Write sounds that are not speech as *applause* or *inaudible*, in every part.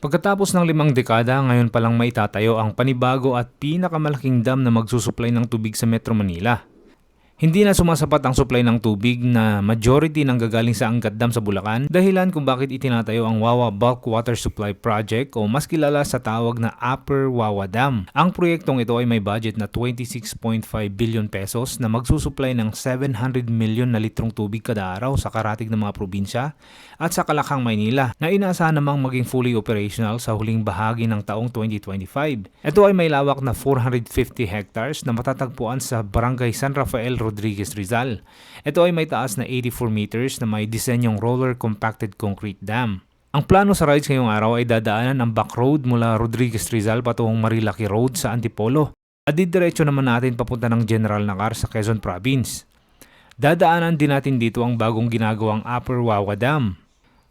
Pagkatapos ng limang dekada, ngayon palang maitatayo ang panibago at pinakamalaking dam na magsusupply ng tubig sa Metro Manila. Hindi na sumasapat ang supply ng tubig na majority nang gagaling sa Angat Dam sa Bulacan dahilan kung bakit itinatayo ang Wawa Bulk Water Supply Project o mas kilala sa tawag na Upper Wawa Dam. Ang proyektong ito ay may budget na 26.5 billion pesos na magsusupply ng 700 million na litrong tubig kada araw sa karatig ng mga probinsya at sa Kalakang, Maynila na inaasahan namang maging fully operational sa huling bahagi ng taong 2025. Ito ay may lawak na 450 hectares na matatagpuan sa Barangay San Rafael, Rodriguez, Rizal. Ito ay may taas na 84 meters na may disenyong roller compacted concrete dam. Ang plano sa rides ngayong araw ay dadaanan ang back road mula Rodriguez Rizal patungong Marilaki Road sa Antipolo at didiretso naman natin papunta ng General Nakar sa Quezon Province. Dadaanan din natin dito ang bagong ginagawang Upper Wawa Dam.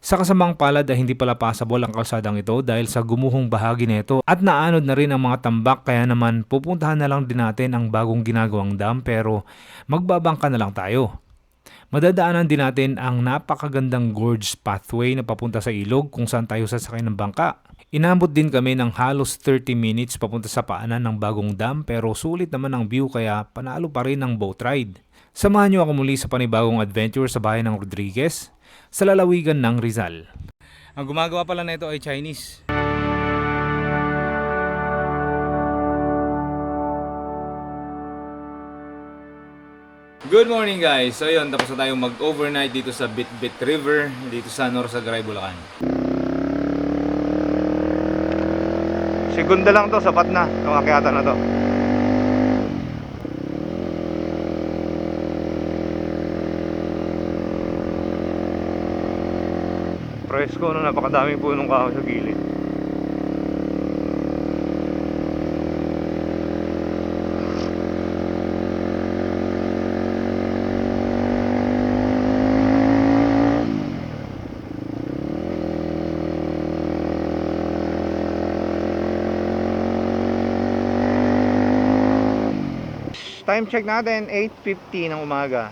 Sa kasamang palad ay hindi pala passable ang kalsadang ito dahil sa gumuhong bahagi nito at naanod na rin ang mga tambak kaya naman pupuntahan na lang din natin ang bagong ginagawang dam pero magbabangka na lang tayo. Madadaanan din natin ang napakagandang gorge pathway na papunta sa ilog kung saan tayo sasakay ng bangka. Inabot din kami ng halos 30 minutes papunta sa paanan ng bagong dam pero sulit naman ang view kaya panalo pa rin ang boat ride. Samahan niyo ako muli sa panibagong adventure sa bayan ng Rodriguez sa lalawigan ng Rizal. Ang gumagawa pala na ito ay Chinese. Good morning guys! So yun, tapos na tayong mag-overnight dito sa Bitbit River, dito sa Norsagaray, Bulacan. Segunda lang to, sapat na. Itong akyatan na to. Presko, no? Napakadaming punong kahoy sa gilid. Time check natin, 8.50 ng umaga.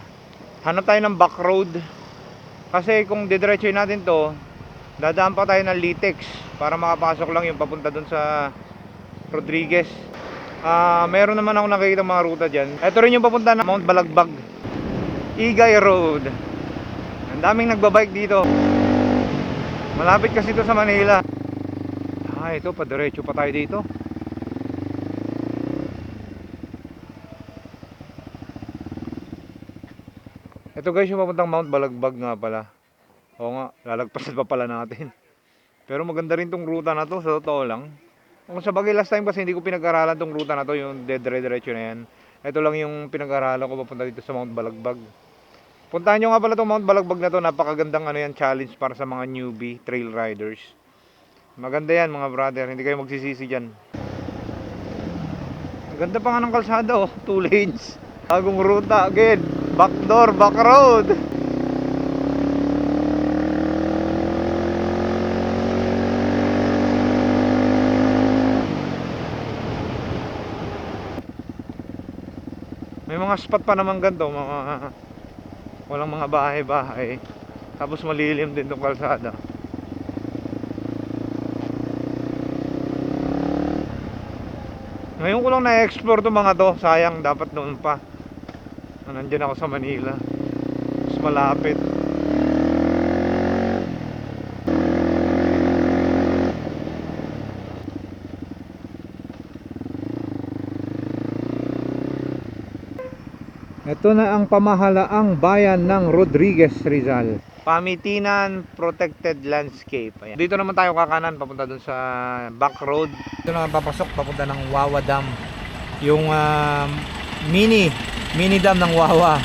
Hanap tayo ng back road. Kasi kung didiretso natin to, dadaan pa tayo ng Litex para makapasok lang yung papunta dun sa Rodriguez. Ah, meron naman ako nakikita mga ruta diyan. Ito rin yung papunta ng Mount Balagbag. Igay Road. Ang daming nagbabike dito. Malapit kasi ito sa Manila. Ah, ito, padiretso pa tayo dito. Ito guys yung papuntang Mount Balagbag nga pala. Oo nga, lalagpasan pa pala natin. Pero maganda rin tong ruta na to, sa totoo lang. Kung sa bagay last time kasi hindi ko pinag-aralan tong ruta na to, yung dead diretso na yan. Ito lang yung pinag-aralan ko papunta dito sa Mount Balagbag. Puntahan nyo nga pala tong Mount Balagbag na to, napakagandang ano yan, challenge para sa mga newbie trail riders. Maganda yan mga brother, hindi kayo magsisisi dyan. Ganda pa nga ng kalsada oh, two lanes. Bagong ruta again. Back door, back road. May mga spot pa naman ganito, mga walang mga bahay-bahay. Tapos malilim din tong kalsada. Ngayon ko lang na-explore to mga to. Sayang, dapat noon pa. Na Nandyan ako sa Manila. Mas malapit. Ito na ang pamahalaang bayan ng Rodriguez Rizal. Pamitinan Protected Landscape. Ayan. Dito naman tayo kakanan papunta dun sa back road. Ito naman papasok papunta ng Wawa Dam. Yung um, mini mini dam ng Wawa.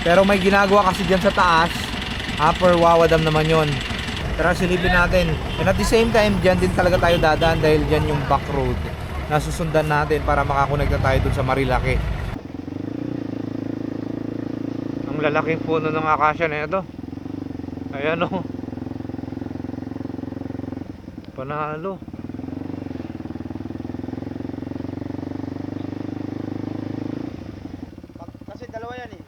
Pero may ginagawa kasi diyan sa taas. Upper Wawa Dam naman yon. Tara silipin natin. And at the same time, diyan din talaga tayo dadaan dahil diyan yung back road na susundan natin para makakonekta tayo dun sa Marilaki. Ang lalaking puno ng akasya na ito. Ayan o. Panalo. Pag- Kasi dalawa yan eh.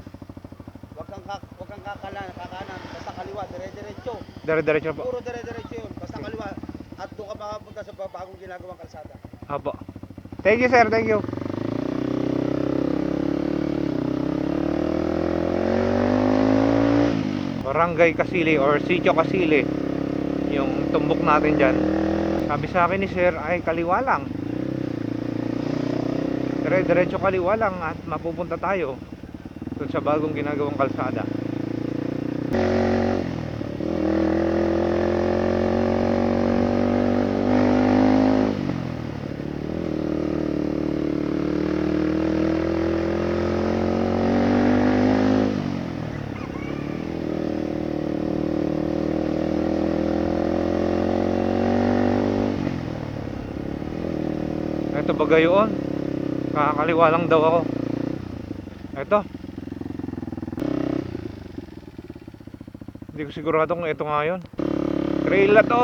Wag kang kak wag kang kakanan, kakanan, basta kaliwa, dire-diretso. Dire-diretso po. Puro dire-diretso 'yun, basta kaliwa. At doon ka papunta sa bagong ginagawang kalsada. Apo. Thank you, sir. Thank you. Barangay Kasili or Sitio Kasili yung tumbok natin dyan. Sabi sa akin ni sir ay kaliwa lang. Dire diretso kaliwa lang at mapupunta tayo dun sa bagong ginagawang kalsada. Gayon? Kakaliwa lang daw ako. Ito. Hindi ko sigurado kung ito nga yun. Trail na to.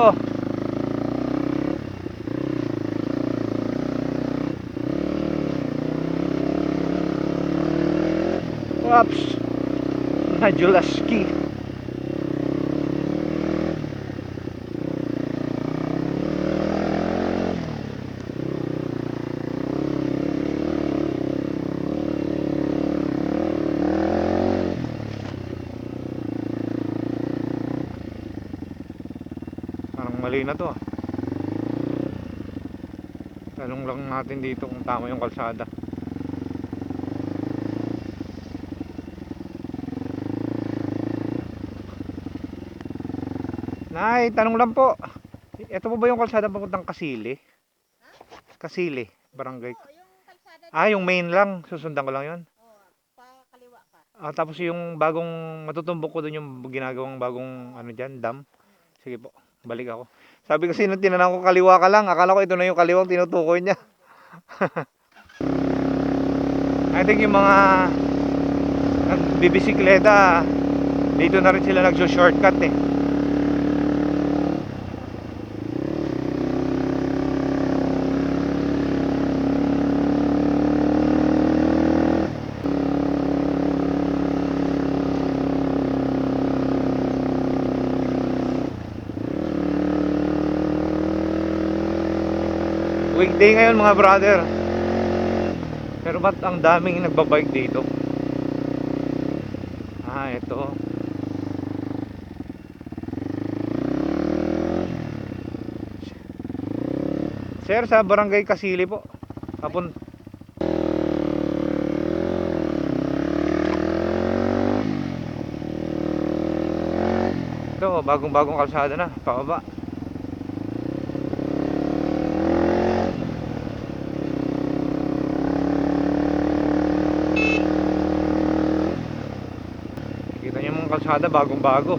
Whoops. Najulaski. Mali na to ah. Tanong lang natin dito kung tama yung kalsada. Nay, tanong lang po. Ito po ba yung kalsada papuntang Kasili? Kasili, barangay. Oo, yung kalsada Ah, yung main lang. Susundan ko lang yun. oh, pa kaliwa ka. Ah, tapos yung bagong matutumbok ko doon yung ginagawang bagong ano diyan, dam. Sige po, balik ako. Sabi kasi nung tinanong ko kaliwa ka lang, akala ko ito na yung kaliwang tinutukoy niya. *laughs* I think yung mga nagbibisikleta, dito na rin sila nagso-shortcut eh. Weekday ngayon mga brother. Pero ba't ang daming nagbabike dito? Ah, ito. Sir, sa Barangay Kasili po. Kapun Ito, bagong-bagong kalsada na, pababa. Kita niyo mga kalsada bagong bago.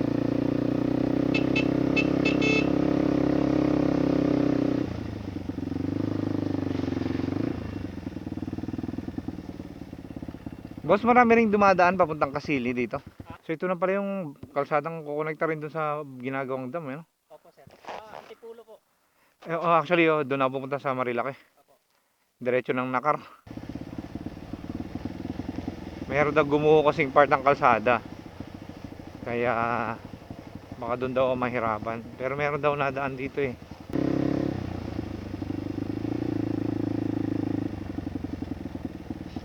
Boss, marami ring dumadaan papuntang Kasili dito. So ito na pala yung kalsadang kukonekta rin doon sa ginagawang dam, eh, no? Opo, sir. Ah, Antipulo po. Eh, oh, actually, oh, doon ako pupunta sa Marilaki. Diretso ng Nakar. Meron daw gumuho kasing part ng kalsada. Kaya baka doon daw mahirapan. Pero meron daw nadaan dito eh.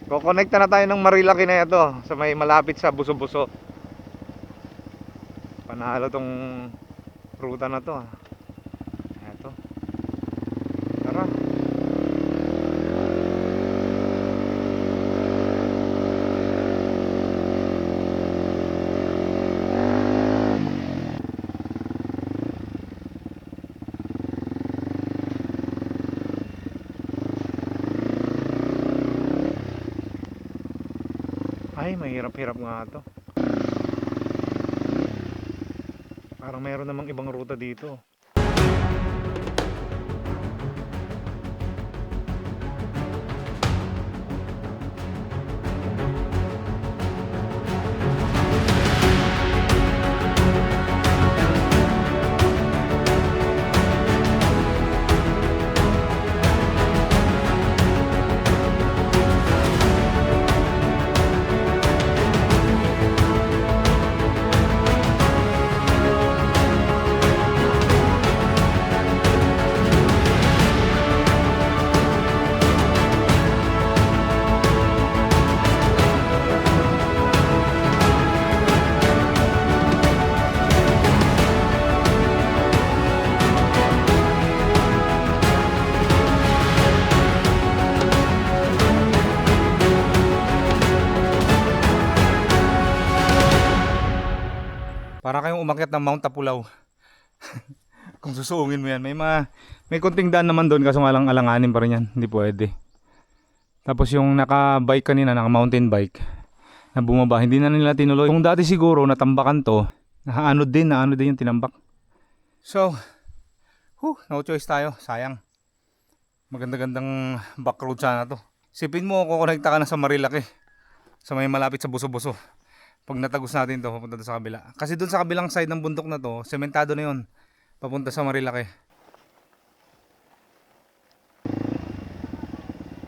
Kokonekta na tayo ng Marilaki na ito sa may malapit sa Buso-Buso. Panalo tong ruta na to. ah. Eto. Tara. Ay, mahirap-hirap nga to. Parang mayroon namang ibang ruta dito. Umakyat ng Mount Tapulaw. *laughs* Kung susuungin mo yan. May, ma, may konting daan naman doon kaso nga lang alanganin pa rin yan. Hindi pwede. Tapos yung naka-bike kanina, naka-mountain bike, na bumaba, hindi na nila tinuloy. Kung dati siguro natambakan to, naano din, naano din yung tinambak. So, whew, no choice tayo. Sayang. Maganda-gandang back road sana to. Sipin mo, kukonekta ka na sa Marilaki. Sa may malapit sa Buso-Buso. Pag natagos natin to, papunta to sa kabila. Kasi doon sa kabilang side ng bundok na to, sementado na yun. Papunta sa Marilaki.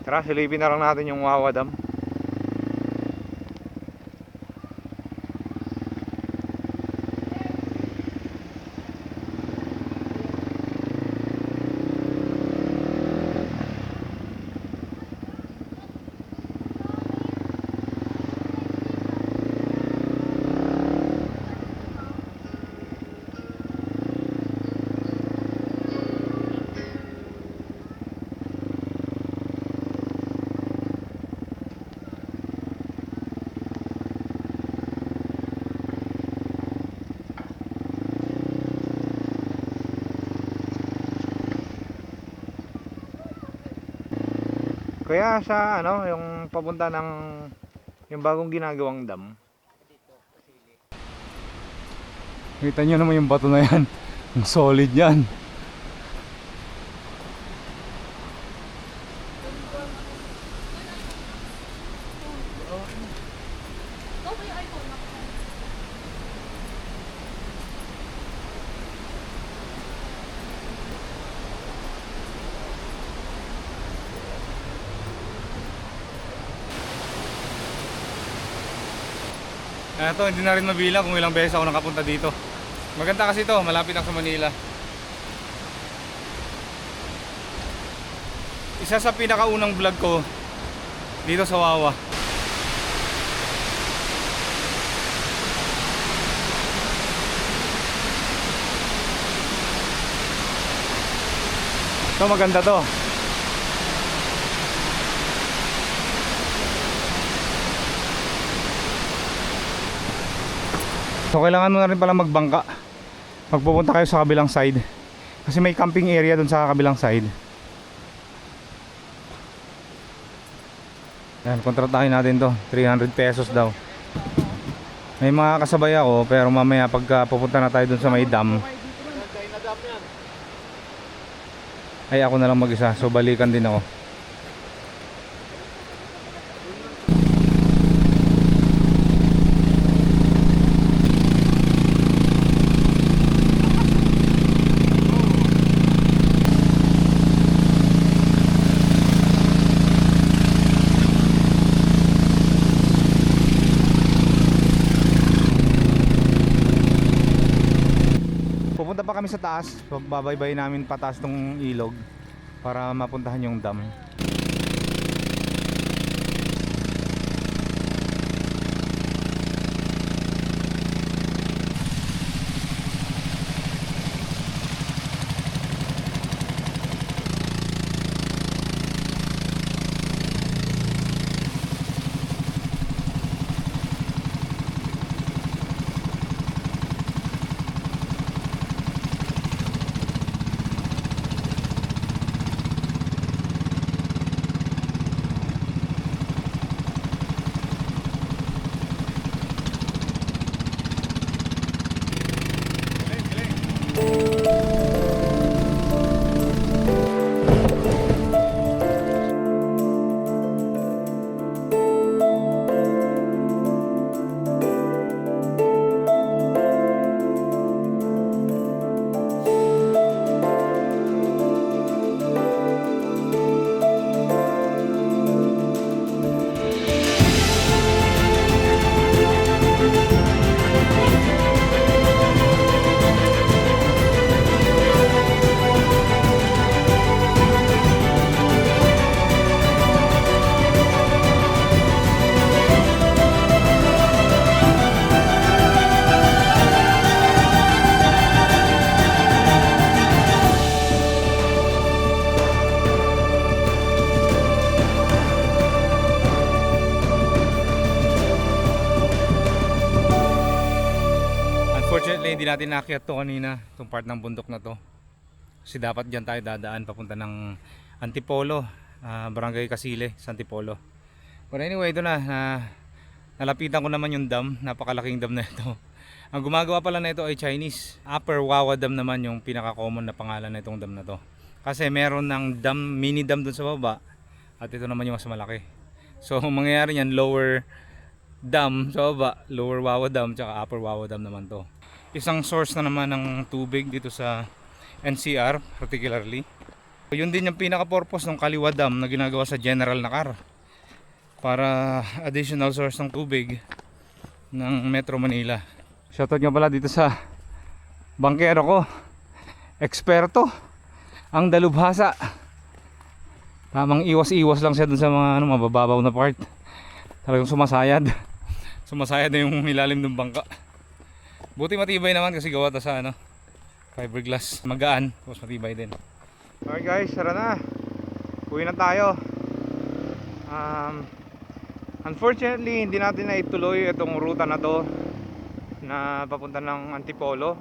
Tara, silipin na lang natin yung Wawa Dam. Kaya sa ano, yung papunta ng yung bagong ginagawang dam. Kita nyo naman yung bato na yan. Ang solid yan. Ito, hindi na rin mabilang kung ilang beses ako nakapunta dito. Maganda kasi ito, malapit lang sa Manila. Isa sa pinakaunang vlog ko dito sa Wawa. Ito maganda to. So kailangan mo na rin pala magbangka pag pupunta kayo sa kabilang side. Kasi may camping area dun sa kabilang side. Yan, kontratahin natin to. 300 pesos daw. May mga kasabay ako pero mamaya pagka pupunta na tayo dun sa may dam. Ay ako na lang mag-isa. So balikan din ako. Pupunta pa kami sa taas. Babaybay namin pataas tong ilog para mapuntahan yung dam. Natin nakyat to kanina, itong part ng bundok na to. Kasi dapat dyan tayo dadaan papunta ng Antipolo, ah, Barangay Casile, sa Antipolo. But anyway, ito na, na nalapitan ko naman yung dam, napakalaking dam na ito. *laughs* Ang gumagawa pala na ito ay Chinese. Upper Wawa Dam naman yung pinaka-common na pangalan na itong dam na to. Kasi meron ng dam, mini dam dun sa baba at ito naman yung mas malaki. So *laughs* ang mangyayari niyan, lower dam sa baba, lower Wawa Dam tsaka upper Wawa Dam naman to. Isang source na naman ng tubig dito sa NCR particularly. Yun din yung pinaka-purpose ng Kaliwa Dam na ginagawa sa General Nakar para additional source ng tubig ng Metro Manila. Shoutout nga pala dito sa bangkero ko. Eksperto. Ang dalubhasa. Tamang iwas-iwas lang siya dun sa mga ano, mabababaw na part. Talagang sumasayad. *laughs* Sumasayad na yung ilalim ng bangka. Buti matibay naman kasi gawa to sa ano, fiberglass. Magaan, tapos matibay din. Okay guys, tara na. Uwi na tayo. Um, unfortunately, hindi natin na ituloy itong ruta na to na papunta ng Antipolo,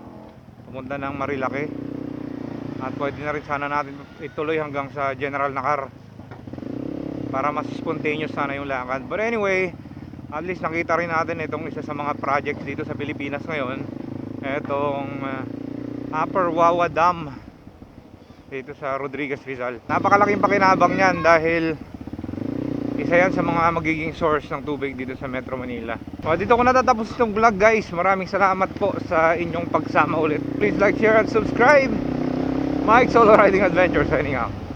papunta ng Marilake. At pwede na rin sana natin ituloy hanggang sa General Nakar para mas spontaneous sana yung lakad. But anyway, at least nakita rin natin itong isa sa mga projects dito sa Pilipinas ngayon. Itong uh, Upper Wawa Dam dito sa Rodriguez Rizal. Napakalaking pakinabang niyan dahil isa yan sa mga magiging source ng tubig dito sa Metro Manila. O, dito ko natatapos itong vlog guys. Maraming salamat po sa inyong pagsama ulit. Please like, share, and subscribe. Mike Solo Riding Adventure signing out.